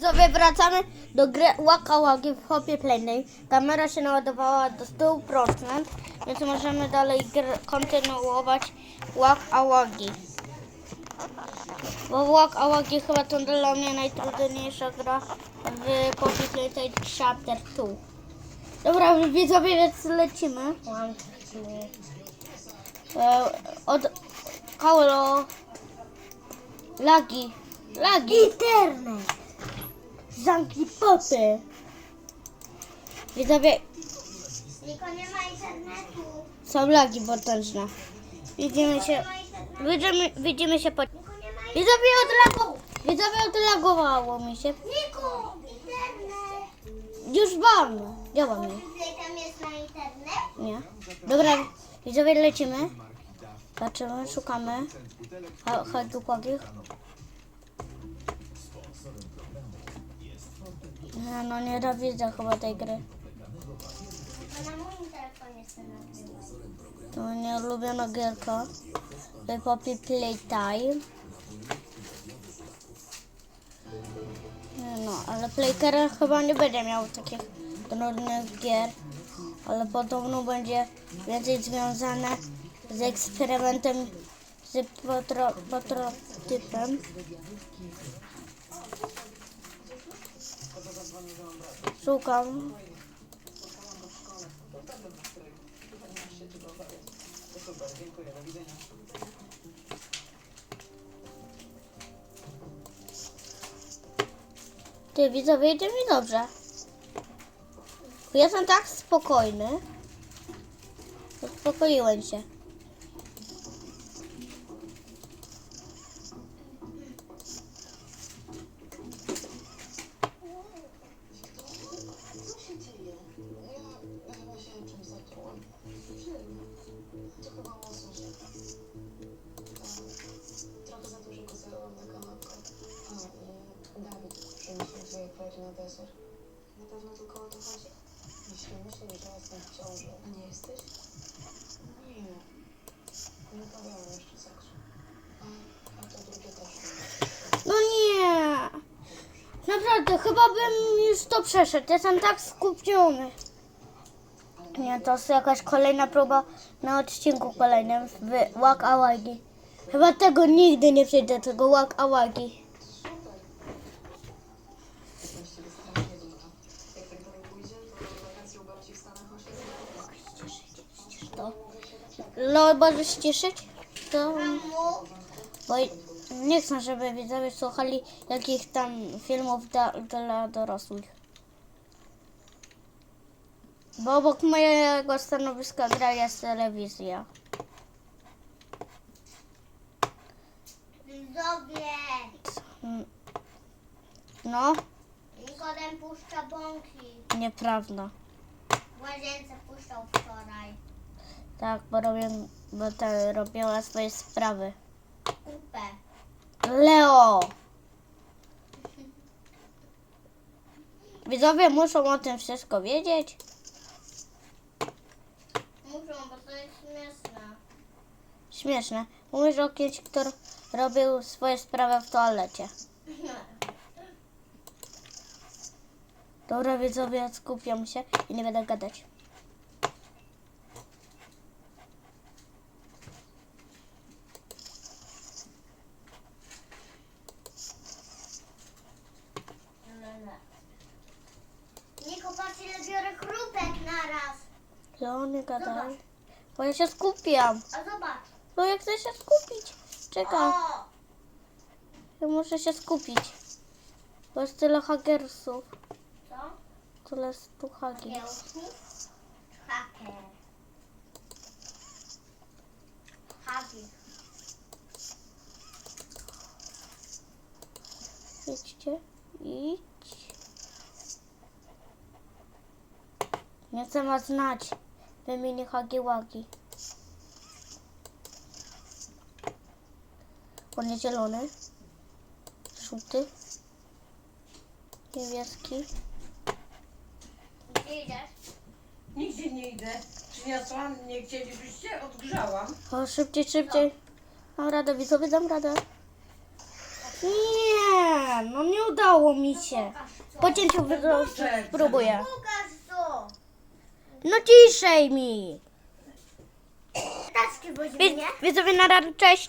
Sobie wracamy do gry Waka Wagi w hopie playnej. Kamera się naładowała do 100%, więc możemy dalej kontynuować Waka Wagi. Bo Waka Wagi chyba to dla mnie najtrudniejsza gra w hopie playnej Chapter 2. Dobra, widzowie, więc lecimy. E, od Kaulo lagi. Lagi. Internet. Zamknij popy. Widzowie, Niko nie ma internetu. są lagi potężne. Widzimy się, widzimy, widzimy się po... Niko nie ma Widzowie odlagowało, widzowie odlagowało mi się. Niko, internet. Już wam, działa mi. Tutaj tam jest na internet? Nie. Dobra, widzowie lecimy. Patrzymy, szukamy. Ha- Hagi Nie, no nie widzę chyba tej gry. Na moim telefonie. To moja ulubiona gierka. Poppy Playtime. Nie No, ale Playcara chyba nie będzie miał takich trudnych gier. Ale podobno będzie więcej związane z eksperymentem, z prototypem. Szukam. Ty widzowie, idzie mi dobrze. Jestem tak spokojny. Uspokoiłem się. Na deser. Na pewno tylko o to chodzi? Jeśli myślisz, że jestem w ciąży, a nie jesteś? Nie. Nie uprawiałam jeszcze seksu. A, a to drugie też nie. No nie. Naprawdę, chyba bym już to przeszedł. Jestem tak skupiony. Nie, to jest jakaś kolejna próba na odcinku kolejnym w Wak Awagi. Chyba tego nigdy nie przejdę, tego Wak Awagi. No, możesz ściszyć? To... Bo nie chcę, żeby widzowie słuchali jakich tam filmów dla, dla dorosłych. Bo obok mojego stanowiska gra jest telewizja. Widzowie. No, Nikodem puszcza bąki. nieprawda. W łazience puszczał wczoraj. Tak, bo robię, bo ta robiła swoje sprawy. Kupę. Leo! Widzowie muszą o tym wszystko wiedzieć. Muszą, bo to jest śmieszne. Śmieszne. Mówisz o kimś, kto robił swoje sprawy w toalecie. Dobra, widzowie, skupiam się i nie będę gadać. Niko, patrz ile biorę chrupek naraz. Leo, nie gadaj. Bo ja się skupiam. A zobacz. Bo ja chcę się skupić. Czekam. O! Ja muszę się skupić. Bo jest tyle hagersów. Co? Tyle jest tu hagi. Kiełków? Haker. Hagi. Idźcie. Idź. Nie chcę was znać. Wymienię hagi łagi. On jest zielony. Żółty. Niebieski. Gdzie idziesz? Nigdzie nie idę. Przyniosłam, nie chcielibyście? Odgrzałam. O, szybciej, szybciej. Dam radę, widzowie, dam radę. Nie! Nie, no nie udało mi się. Po cięciu spróbuję. Pokaż co. No ciszej mi. Taczki nie? widzowie na radę, cześć.